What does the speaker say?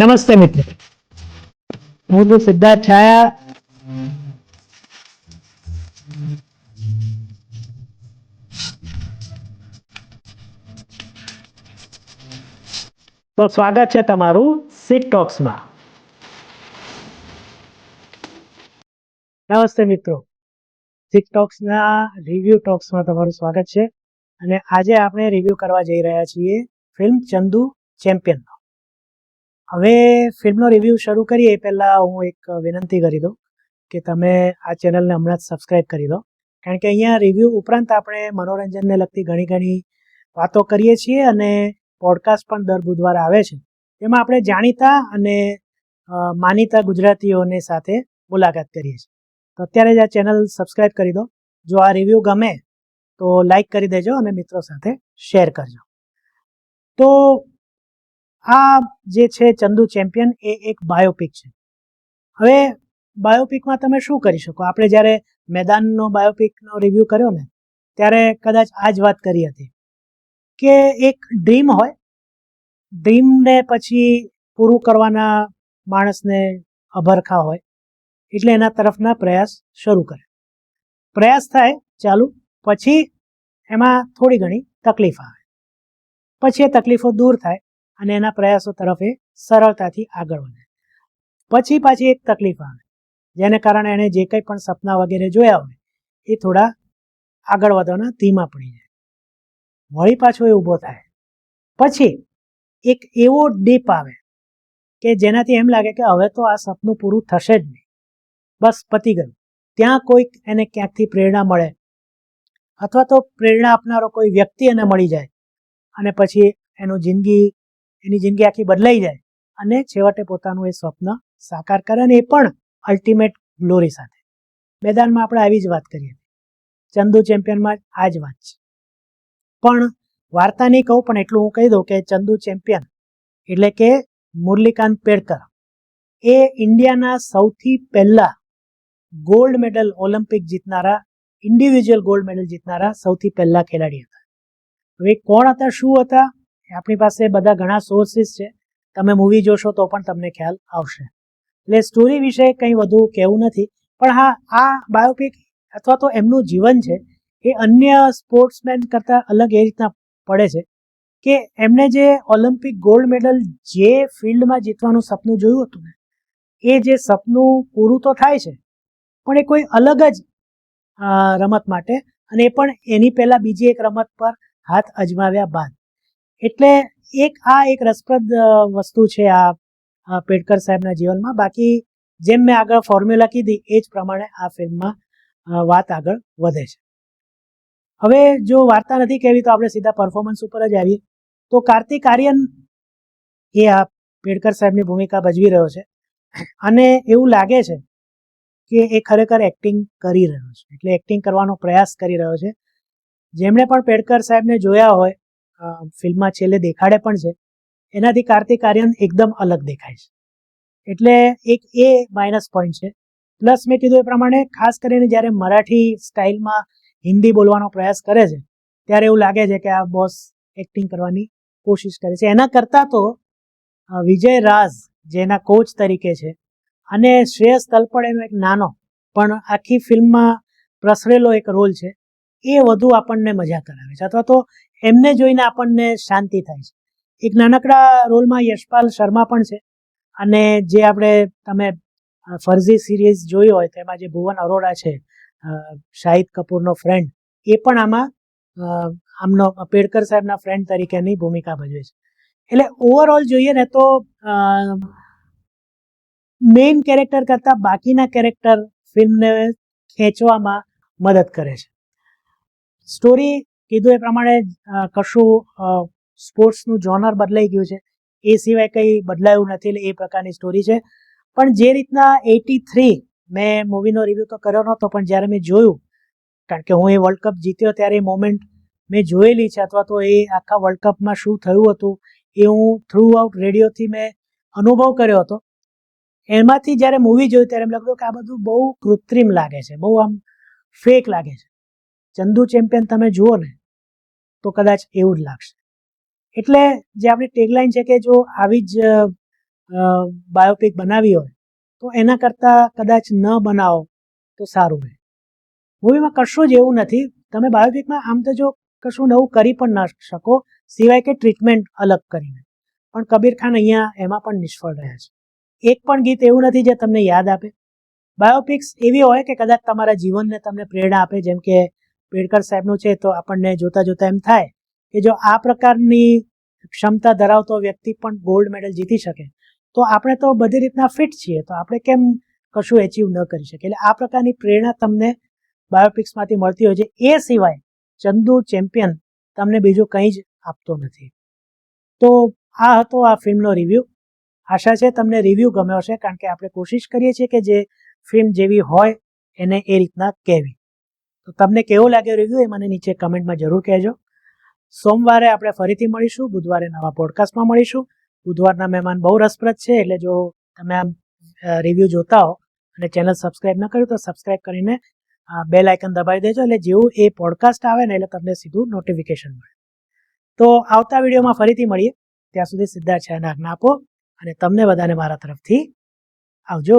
નમસ્તે મિત્રો. હું સિદ્ધાર્થ છાયા. તો સ્વાગત છે તમારું સિટ ટોક્સમાં નમસ્તે મિત્રો. સિટ ટોક્સના રિવ્યુ ટોક્સમાં તમારું સ્વાગત છે. અને આજે આપણે રિવ્યુ કરવા જઈ રહ્યા છીએ ફિલ્મ ચંદુ ચેમ્પિયન હવે ફિલ્મનો રિવ્યૂ શરૂ કરીએ. પહેલા હું એક વિનંતી કરી દઉં કે તમે આ ચેનલને હમણાં જ સબસ્ક્રાઈબ કરી દો. કારણ કે અહીંયા રિવ્યૂ ઉપરાંત આપણે મનોરંજનને લગતી ઘણી ઘણી વાતો કરીએ છીએ અને પોડકાસ્ટ પણ દર બુધવારે આવે છે. તેમાં આપણે જાણીતા અને માનીતા ગુજરાતીઓની સાથે મુલાકાત કરીએ છીએ. તો અત્યારે જ આ ચેનલ સબસ્ક્રાઈબ કરી દો. જો આ રિવ્યુ ગમે તો લાઈક કરી દેજો અને મિત્રો સાથે શેર કરજો. તો આ જે છે ચંદુ ચેમ્પિયન, એ એક બાયોપિક છે. હવે બાયોપિકમાં તમે શું કરી શકો? આપણે જ્યારે મેદાનનો બાયોપિકનો રિવ્યુ કર્યો ને, ત્યારે કદાચ આ જ વાત કરી હતી કે એક ડ્રીમ હોય ડ્રીમને પછી પૂરું કરવાના માણસને અભરખા હોય, એટલે એના તરફના પ્રયાસ શરૂ કરે. પ્રયાસ થાય ચાલુ, પછી એમાં થોડી ઘણી તકલીફ આવે. પછી એ તકલીફો દૂર થાય અને એના પ્રયાસો તરફ એ સરળતાથી આગળ વધે. પછી પાછી એક તકલીફ આવે, જેને કારણે એણે જે કંઈ પણ સપના વગેરે જોયા હોય, એ થોડા આગળ વધવાના ધીમા પડી જાય. વળી પાછો એ ઊભો થાય. પછી એક એવો ડીપ આવે કે જેનાથી એમ લાગે કે હવે તો આ સપનું પૂરું થશે જ નહીં. બસ પતી ગયું. ત્યાં કોઈક એને ક્યાંકથી પ્રેરણા મળે અથવા તો પ્રેરણા આપનારો કોઈ વ્યક્તિ એને મળી જાય અને પછી એનું જિંદગી એની જિંદગી આખી બદલાઈ જાય. અને છેવટે પોતાનું એ સ્વપ્ન સાકાર કરે અને એ પણ અલ્ટિમેટ ગ્લોરી સાથે. મેદાનમાં આપણે આવી જ વાત કરીએ. ચંદુ ચેમ્પિયનમાં આ જ વાત છે. પણ વાર્તા નહીં કહું, પણ એટલું હું કહી દઉં કે ચંદુ ચેમ્પિયન એટલે કે મુરલીકાંત પેડકર એ ઇન્ડિયાના સૌથી પહેલા ગોલ્ડ મેડલ ઓલિમ્પિક જીતનારા ઇન્ડિવિજ્યુઅલ ગોલ્ડ મેડલ જીતનારા સૌથી પહેલા ખેલાડી હતા. હવે કોણ હતા, શું હતા? આપણી પાસે બધા ઘણા સોર્સિસ છે. તમે મૂવી જોશો તો પણ તમને ખ્યાલ આવશે. એટલે સ્ટોરી વિશે કંઈ વધુ કહેવું નથી. પણ હા, આ બાયોપિક અથવા તો એમનું જીવન છે એ અન્ય સ્પોર્ટ્સમેન કરતાં અલગ એ રીતના પડે છે કે એમણે જે ઓલિમ્પિક ગોલ્ડ મેડલ જે ફિલ્ડમાં જીતવાનું સપનું જોયું હતું ને, એ જે સપનું પૂરું તો થાય છે, પણ એ કોઈ અલગ જ રમત માટે અને એ પણ એની પહેલાં બીજી એક રમત પર હાથ અજમાવ્યા બાદ. એટલે એક, આ એક રસપ્રદ વસ્તુ છે આ પેડકર સાહેબના જીવનમાં. બાકી જેમ મેં આગળ ફોર્મ્યુલા કીધી, એ જ પ્રમાણે આ ફિલ્મમાં વાત આગળ વધે છે. હવે જો વાર્તા નથી કહેવી, તો આપણે સીધા પરફોર્મન્સ ઉપર જ આવીએ. તો કાર્તિક આર્યન એ આ પેડકર સાહેબની ભૂમિકા ભજવી રહ્યો છે. અને એવું લાગે છે કે એ ખરેખર એક્ટિંગ કરી રહ્યો છે. એટલે એક્ટિંગ કરવાનો પ્રયાસ કરી રહ્યો છે. જેમણે પણ પેડકર સાહેબને જોયા હોય ફિલ્મમાં છેલ્લે દેખાડે પણ છે. એનાથી કાર્તિક આર્યન એકદમ અલગ દેખાય છે. એટલે એક એ માઇનસ પોઈન્ટ છે. પ્લસ મેં કીધું એ પ્રમાણે ખાસ કરીને જ્યારે મરાઠી સ્ટાઇલમાં હિન્દી બોલવાનો પ્રયાસ કરે છે, ત્યારે એવું લાગે છે કે આ બોસ એક્ટિંગ કરવાની કોશિશ કરે છે. એના કરતાં તો વિજય રાજ જેના કોચ તરીકે છે અને શ્રેયસ તલપડેનો એક નાનો પણ આખી ફિલ્મમાં પ્રસરેલો એક રોલ છે, એ વધુ આપણને મજા કરાવે છે. અથવા તો એમને જોઈને આપણને શાંતિ થાય છે. એક નાનકડા રોલમાં યશપાલ શર્મા પણ છે. અને જે આપણે, તમે ફરજી સિરીઝ જોઈ હોય, તેમાં જે ભુવન અરોડા છે શાહિદ કપૂરનો ફ્રેન્ડ એ પણ આમાં આમનો પેડકર સાહેબના ફ્રેન્ડ તરીકેની ભૂમિકા ભજવે છે. એટલે ઓવરઓલ જોઈએ ને તો મેઇન કેરેક્ટર કરતાં બાકીના કેરેક્ટર ફિલ્મને ખેંચવામાં મદદ કરે છે. સ્ટોરી કીધું એ પ્રમાણે કશું સ્પોર્ટ્સનું જોનર બદલાઈ ગયું છે. એ સિવાય કંઈ બદલાયું નથી એ પ્રકારની સ્ટોરી છે. પણ જે રીતના એટી થ્રી મેં મૂવીનો રિવ્યૂ તો કર્યો નહોતો, પણ જ્યારે મેં જોયું, કારણ કે હું એ વર્લ્ડ કપ જીત્યો ત્યારે એ મોમેન્ટ મેં જોયેલી છે અથવા તો એ આખા વર્લ્ડ કપમાં શું થયું હતું, એ હું થ્રુ આઉટ રેડિયોથી મેં અનુભવ કર્યો હતો. એમાંથી જ્યારે મૂવી જોયું ત્યારે એમ લાગ્યું કે આ બધું બહુ કૃત્રિમ લાગે છે, બહુ આમ ફેક લાગે છે. ચંદુ ચેમ્પિયન તમે જુઓ ને તો કદાચ એવું જ લાગશે. એટલે જે આપણી ટેગલાઇન છે કે જો આવી જ બાયોપિક બનાવી હોય, તો એના કરતાં કદાચ ન બનાવો તો સારું રહે. મૂવીમાં કશું જ એવું નથી. તમે બાયોપિકમાં આમ તો જો કશું નવું કરી પણ ના શકો, સિવાય કે ટ્રીટમેન્ટ અલગ કરીને. પણ કબીર ખાન અહીંયા એમાં પણ નિષ્ફળ રહ્યા છે. એક પણ ગીત એવું નથી જે તમને યાદ આપે. બાયોપિક્સ એવી હોય કે કદાચ તમારા જીવનને તમને પ્રેરણા આપે, જેમ કે પેડકર સાહેબનું છે તો આપણને જોતા જોતા એમ થાય કે જો આ પ્રકારની ક્ષમતા ધરાવતો વ્યક્તિ પણ ગોલ્ડ મેડલ જીતી શકે. તો આપણે તો બધી રીતના ફિટ છીએ. તો આપણે કેમ કશું એચીવ ન કરી શકીએ? એટલે આ પ્રકારની પ્રેરણા તમને બાયોપિક્સમાંથી મળતી હોય છે. એ સિવાય ચંદુ ચેમ્પિયન તમને બીજું કંઈ જ આપતો નથી. તો આ હતો આ ફિલ્મનો રિવ્યૂ આશા છે તમને રિવ્યૂ ગમ્યો હશે, કારણ કે આપણે કોશિશ કરીએ છીએ કે જે ફિલ્મ જેવી હોય એને એ રીતના કહેવી. તો તમને કેવો લાગ્યો રિવ્યૂ એ મને નીચે કમેન્ટમાં જરૂર કહેજો. સોમવારે આપણે ફરીથી મળીશું, બુધવારે નવા પોડકાસ્ટમાં મળીશું. બુધવારના મહેમાન બહુ રસપ્રદ છે, એટલે જો તમે આમ રિવ્યૂ જોતા હો અને ચેનલ સબસ્ક્રાઇબ ન કર્યું તો સબસ્ક્રાઇબ કરીને બેલ આઇકન દબાવી દેજો, એટલે જેવું એ પોડકાસ્ટ આવે ને એટલે તમને સીધું નોટિફિકેશન મળે. તો આવતા વિડીયોમાં ફરીથી મળીએ. ત્યાં સુધી સિદ્ધાર્થ છે આજ્ઞા આપો અને તમને બધાને મારા તરફથી આવજો.